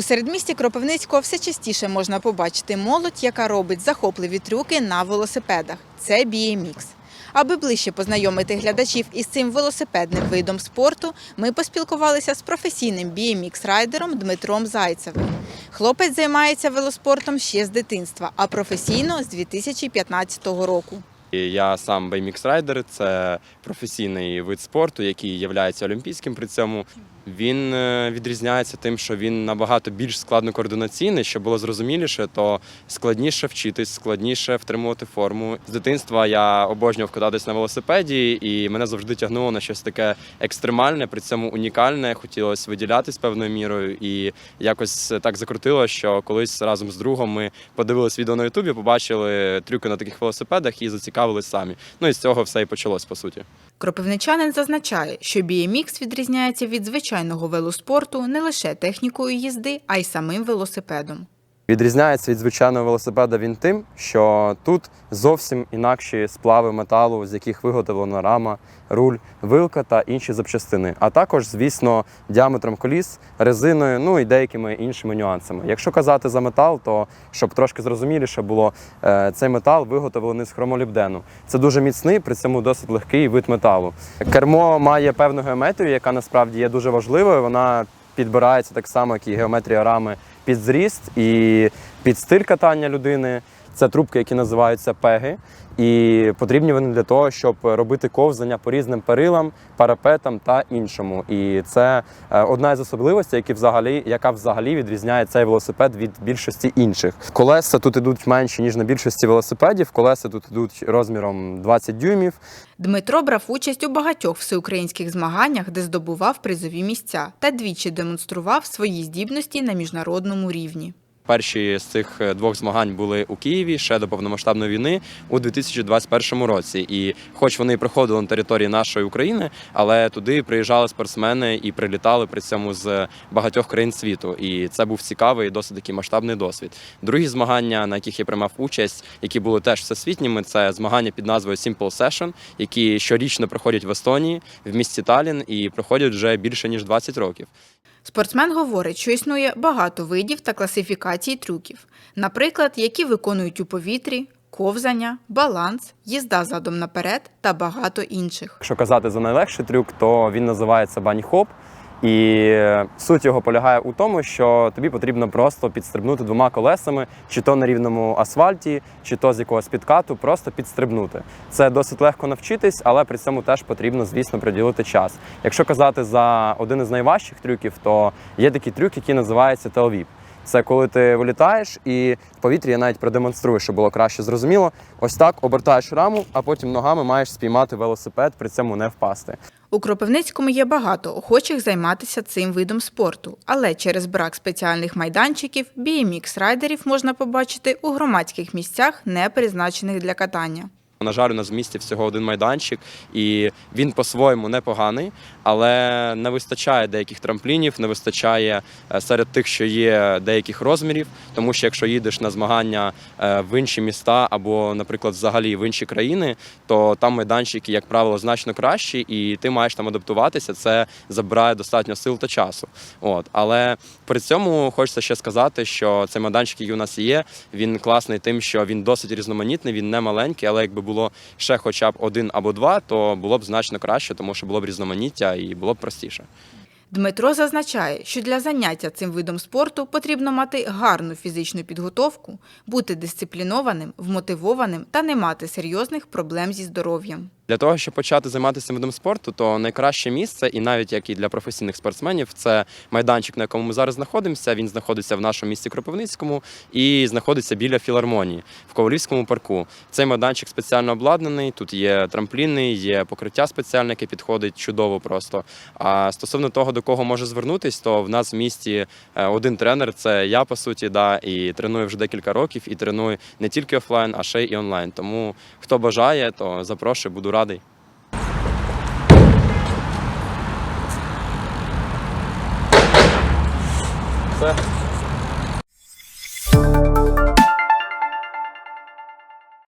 У середмісті Кропивницького все частіше можна побачити молодь, яка робить захопливі трюки на велосипедах. Це BMX. Аби ближче познайомити глядачів із цим велосипедним видом спорту, ми поспілкувалися з професійним BMX-райдером Дмитром Зайцевим. Хлопець займається велоспортом ще з дитинства, а професійно з 2015 року. Я сам BMX райдер це професійний вид спорту, який є олімпійським при цьому. Він е, відрізняється тим, що він набагато більш складно координаційний. Щоб було зрозуміліше, то складніше вчитись, складніше втримувати форму. З дитинства я обожнював кататись на велосипеді, і мене завжди тягнуло на щось таке екстремальне, при цьому унікальне. Хотілося виділятись певною мірою, і якось так закрутило, що колись разом з другом ми подивились відео на Ютубі, побачили трюки на таких велосипедах і зацікавились самі. Ну і з цього все і почалось по суті. Кропивничанин зазначає, що BMX відрізняється від звичайного велоспорту не лише технікою їзди, а й самим велосипедом. Відрізняється від звичайного велосипеда він тим, що тут зовсім інакші сплави металу, з яких виготовлена рама, руль, вилка та інші запчастини. А також, звісно, діаметром коліс, резиною, ну і деякими іншими нюансами. Якщо казати за метал, то щоб трошки зрозуміліше було, е, цей метал виготовлений з хромолібдену. Це дуже міцний, при цьому досить легкий вид металу. Кермо має певну геометрію, яка насправді є дуже важливою. Вона підбирається так само, як і геометрія рами під зріст і під стиль катання людини. Це трубки, які називаються пеги, і потрібні вони для того, щоб робити ковзання по різним перилам, парапетам та іншому. І це е, одна із особливостей, які взагалі, яка взагалі відрізняє цей велосипед від більшості інших. Колеса тут ідуть менші ніж на більшості велосипедів. Колеса тут ідуть розміром 20 дюймів. Дмитро брав участь у багатьох всеукраїнських змаганнях, де здобував призові місця та двічі демонстрував свої здібності на міжнародному рівні. Перші з цих е, двох змагань були у Києві ще до повномасштабної війни у 2021 році. І хоч вони і проходили на території нашої України, але туди приїжджали спортсмени і прилітали при цьому з багатьох країн світу. І це був цікавий і досить такий масштабний досвід. Другі змагання, на яких я приймав участь, які були теж всесвітніми, це змагання під назвою Simple Session, які щорічно проходять в Естонії, в місті Талін, і проходять вже більше ніж 20 років. Спортсмен говорить, що існує багато видів та класифікацій трюків, наприклад, які виконують у повітрі, ковзання, баланс, їзда задом наперед та багато інших. Якщо казати за найлегший трюк, то він називається бані-хоп. І суть його полягає у тому, що тобі потрібно просто підстрибнути двома колесами, чи то на рівному асфальті, чи то з якогось підкату, просто підстрибнути. Це досить легко навчитись, але при цьому теж потрібно, звісно, приділити час. Якщо казати за один із найважчих трюків, то є такий трюк, який називається телвіп. Це коли ти вилітаєш і в повітрі я навіть продемонструю, щоб було краще зрозуміло. Ось так обертаєш раму, а потім ногами маєш спіймати велосипед, при цьому не впасти. У Кропивницькому є багато охочих займатися цим видом спорту, але через брак спеціальних майданчиків BMX-райдерів можна побачити у громадських місцях, не призначених для катання. На жаль, у нас в місті всього один майданчик, і він по-своєму непоганий, але не вистачає деяких трамплінів, не вистачає е, серед тих, що є деяких розмірів. Тому що якщо їдеш на змагання е, в інші міста або, наприклад, взагалі в інші країни, то там майданчики, як правило, значно кращі, і ти маєш там адаптуватися. Це забирає достатньо сил та часу. От але при цьому хочеться ще сказати, що цей майданчик, який у нас є, він класний тим, що він досить різноманітний, він не маленький, але якби було ще хоча б один або два, то було б значно краще, тому що було б різноманіття і було б простіше. Дмитро зазначає, що для заняття цим видом спорту потрібно мати гарну фізичну підготовку, бути дисциплінованим, вмотивованим та не мати серйозних проблем зі здоров'ям. Для того, щоб почати займатися видом спорту, то найкраще місце, і навіть як і для професійних спортсменів, це майданчик, на якому ми зараз знаходимося. Він знаходиться в нашому місті Кропивницькому і знаходиться біля філармонії в Ковалівському парку. Цей майданчик спеціально обладнаний. Тут є трампліни, є покриття спеціальне, яке підходить чудово просто. А стосовно того, до кого може звернутись, то в нас в місті е, один тренер це я по суті, да, і треную вже декілька років, і треную не тільки офлайн, а ще й онлайн. Тому хто бажає, то запрошую, буду радий. Все.